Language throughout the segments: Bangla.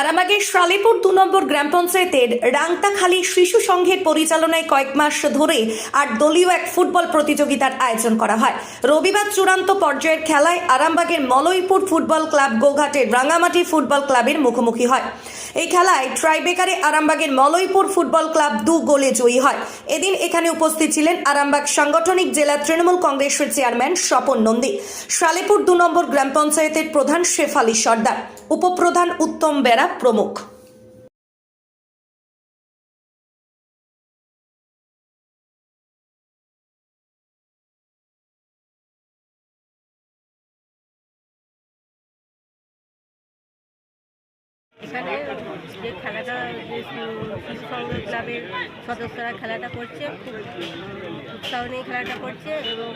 আরামবাগের শালিপুর দু নম্বর গ্রাম পঞ্চায়েতের রাংতাখালী শিশু সংঘের পরিচালনায় কয়েক মাস ধরে আট দলীয় এক ফুটবল প্রতিযোগিতার আয়োজন করা হয়। রবিবার চূড়ান্ত পর্যায়ের খেলায় আরামবাগের মলয়পুর ফুটবল ক্লাব, গোঘাটের রাঙামাটি ফুটবল ক্লাবের মুখোমুখি হয়। এই খেলায় ট্রাইবেকারে আরামবাগের মলয়পুর ফুটবল ক্লাব দু গোলে জয়ী হয়। এদিন এখানে উপস্থিত ছিলেন আরামবাগ সাংগঠনিক জেলা তৃণমূল কংগ্রেসের চেয়ারম্যান স্বপন নন্দী, শালেপুর দু নম্বর গ্রাম পঞ্চায়েতের প্রধান শেফালি সর্দার, উপপ্রধান উত্তম বেরা প্রমুখ। এখানে যে খেলাটা শিশু ক্লাবের সদস্যরা খেলাটা করছে, খুব উৎসাহ নিয়ে খেলাটা করছে এবং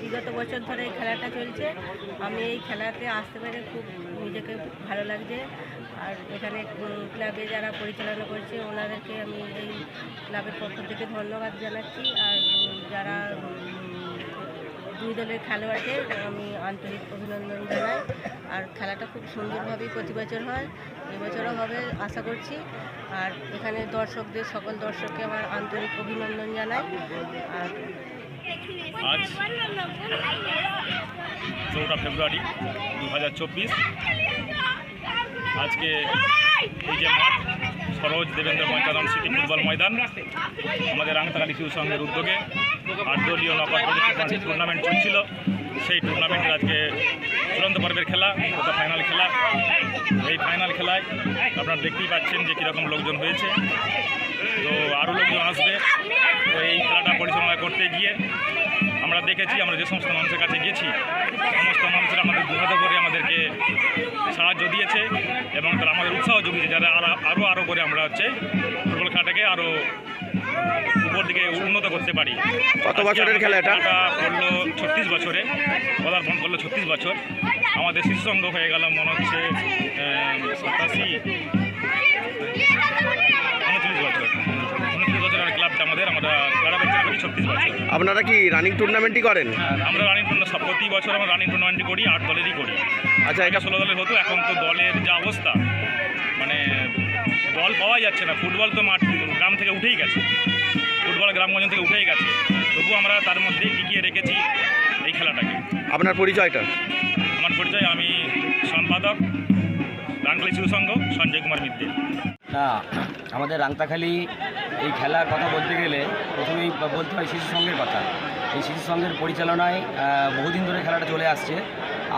বিগত বছর ধরে খেলাটা চলছে। আমি এই খেলাতে আসতে পেরে খুব নিজেকে ভালো লাগছে। আর এখানে ক্লাবে যারা পরিচালনা করছে, ওনাদেরকে আমি এই ক্লাবের পক্ষ থেকে ধন্যবাদ জানাচ্ছি। আর যারা দুই দলের খেলোয়াড়দের আমি আন্তরিক অভিনন্দন জানাই। আর খেলাটা খুব সুন্দরভাবেই প্রতি বছর হয়, এবছরও হবে আশা করছি। আর এখানে দর্শকদের, সকল দর্শককে আমার আন্তরিক অভিনন্দন জানাই। আর আজ চৌঠা ফেব্রুয়ারি দু হাজার চব্বিশ। আজকে এই যে মাঠ সরোজ দেবেন্দ্র ময়দান সিটি ফুটবল ময়দান, আমাদের রাংতাকালী শিশু সংঘের উদ্যোগে নকআউট পর্যায়ে টুর্নামেন্ট চলছিল। সেই টুর্নামেন্টের আজকে চূড়ান্ত পর্বের খেলা, ওটা ফাইনাল খেলা। এই ফাইনাল খেলায় আপনারা দেখতেই পাচ্ছেন যে কীরকম লোকজন হয়েছে। তো আরও লোকজন আসবে। তো এই খেলাটা পরিচালনা করতে গিয়ে আমরা দেখেছি, আমরা যে সমস্ত মানুষের কাছে গেছি, সমস্ত মানুষেরা আমাদের দুহাত করে আমাদেরকে সাহায্য দিয়েছে এবং তারা আমাদের উৎসাহ জুগিয়েছে যারা আরও আরও করে আমরা হচ্ছে ফুটবল খেলাটাকে আরও উপর দিকে উন্নত করতে পারি কত বছরের খেলা এটা? করল ছত্রিশ বছরে পদার্পণ করল ছত্রিশ বছর আমাদের শিশু অঙ্গ হয়ে গেল মনে হচ্ছে সাতাশি আপনারা কি রানিং টুর্নামেন্টই করেন? আমরা রানিং টুর্নামেন্ট সব প্রতি বছর আমরা রানিং টুর্নামেন্টই করি আট দলেরই করি। আচ্ছা এটা ষোলো দলের হতো এখন তো দলের যা অবস্থা মানে দল পাওয়াই যাচ্ছে না ফুটবল তো মাঠ গ্রাম থেকে উঠেই গেছে। ফুটবল গ্রামগঞ্জ থেকে উঠেই গেছে। তবু আমরা তার মধ্যেই টিকিয়ে রেখেছি এই খেলাটাকে। আপনার পরিচয়টা? আমার পরিচয় আমি সম্পাদক রাঙ্কলি শিশু সংঘ সঞ্জয় কুমার মিত্র। না আমাদের রাংতাখালি এই খেলার কথা বলতে গেলে প্রথমেই বলতে হয় শিশু সংঘের কথা। এই শিশু সংঘের পরিচালনায় বহুদিন ধরে খেলাটা চলে আসছে।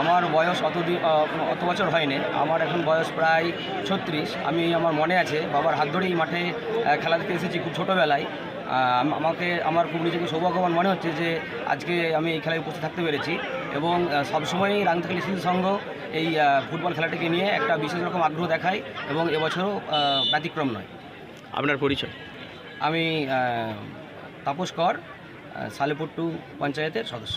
আমার বয়স অত অত বছর হয়নি। আমার এখন বয়স প্রায় ছত্রিশ। আমি, আমার মনে আছে, বাবার হাত ধরেই মাঠে খেলা দেখতে এসেছি খুব ছোটোবেলায়। আমাকে, আমার খুব নিজেকে সৌভাগ্যবান মনে হচ্ছে যে আজকে আমি এই খেলায় উপস্থিত থাকতে পেরেছি এবং সবসময়ই রাংতাখালি শিশু সংঘ এই ফুটবল খেলাটিকে নিয়ে একটা বিশেষ রকম আগ্রহ দেখায় এবং এবছরও ব্যতিক্রম নয়। আপনার পরিচয়? আমি তাপস কর সালেপুর টু পঞ্চায়েতের সদস্য।